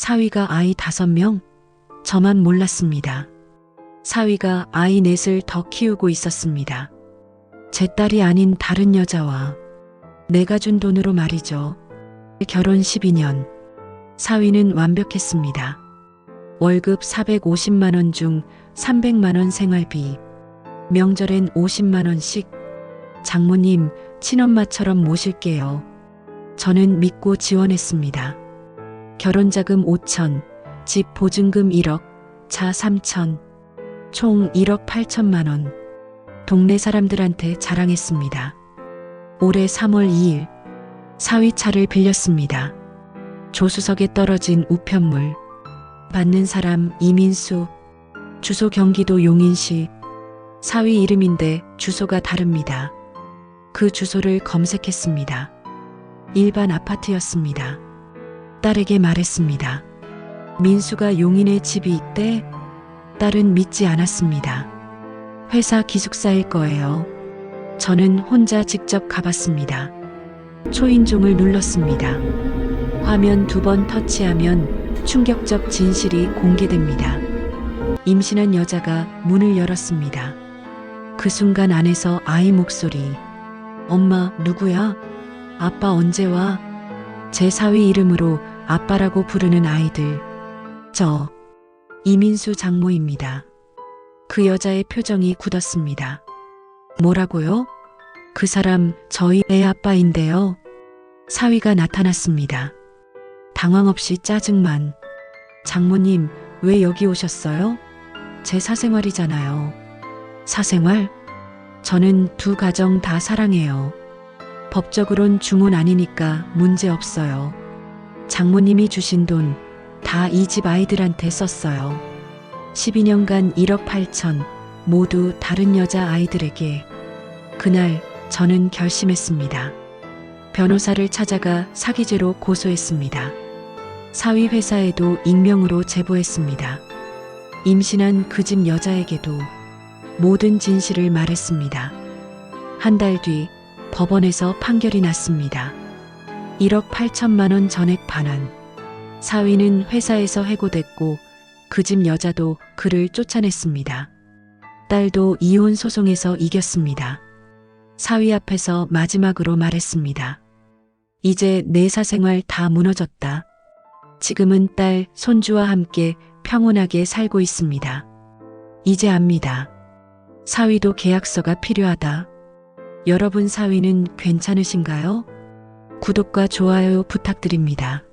사위가 아이 다섯 명? 저만 몰랐습니다. 사위가 아이 넷을 더 키우고 있었습니다. 제 딸이 아닌 다른 여자와 내가 준 돈으로 말이죠. 결혼 12년. 사위는 완벽했습니다. 월급 450만원 중 300만원 생활비. 명절엔 50만원씩. 장모님, 친엄마처럼 모실게요. 저는 믿고 지원했습니다. 결혼자금 5천, 집 보증금 1억, 차 3천, 총 1억 8천만 원. 동네 사람들한테 자랑했습니다. 올해 3월 2일 사위차를 빌렸습니다. 조수석에 떨어진 우편물. 받는 사람 이민수. 주소 경기도 용인시. 사위 이름인데 주소가 다릅니다. 그 주소를 검색했습니다. 일반 아파트였습니다. 딸에게 말했습니다. 민수가 용인에 집이 있대? 딸은 믿지 않았습니다. 회사 기숙사일 거예요. 저는 혼자 직접 가봤습니다. 초인종을 눌렀습니다. 화면 두 번 터치하면 충격적 진실이 공개됩니다. 임신한 여자가 문을 열었습니다. 그 순간 안에서 아이 목소리. 엄마, 누구야? 아빠 언제 와? 제 사위 이름으로 아빠라고 부르는 아이들. 저, 이민수 장모입니다. 그 여자의 표정이 굳었습니다. 뭐라고요? 그 사람 저희 애 아빠인데요. 사위가 나타났습니다. 당황 없이 짜증만. 장모님, 왜 여기 오셨어요? 제 사생활이잖아요. 사생활? 저는 두 가정 다 사랑해요. 법적으론 중혼 아니니까 문제 없어요. 장모님이 주신 돈 다 이 집 아이들한테 썼어요. 12년간 1억 8천 모두 다른 여자 아이들에게. 그날 저는 결심했습니다. 변호사를 찾아가 사기죄로 고소했습니다. 사위 회사에도 익명으로 제보했습니다. 임신한 그 집 여자에게도 모든 진실을 말했습니다. 한 달 뒤 법원에서 판결이 났습니다. 1억 8천만 원 전액 반환. 사위는 회사에서 해고됐고 그 집 여자도 그를 쫓아냈습니다. 딸도 이혼 소송에서 이겼습니다. 사위 앞에서 마지막으로 말했습니다. 이제 내 사생활 다 무너졌다. 지금은 딸, 손주와 함께 평온하게 살고 있습니다. 이제 압니다. 사위도 계약서가 필요하다. 여러분 사위는 괜찮으신가요? 구독과 좋아요 부탁드립니다.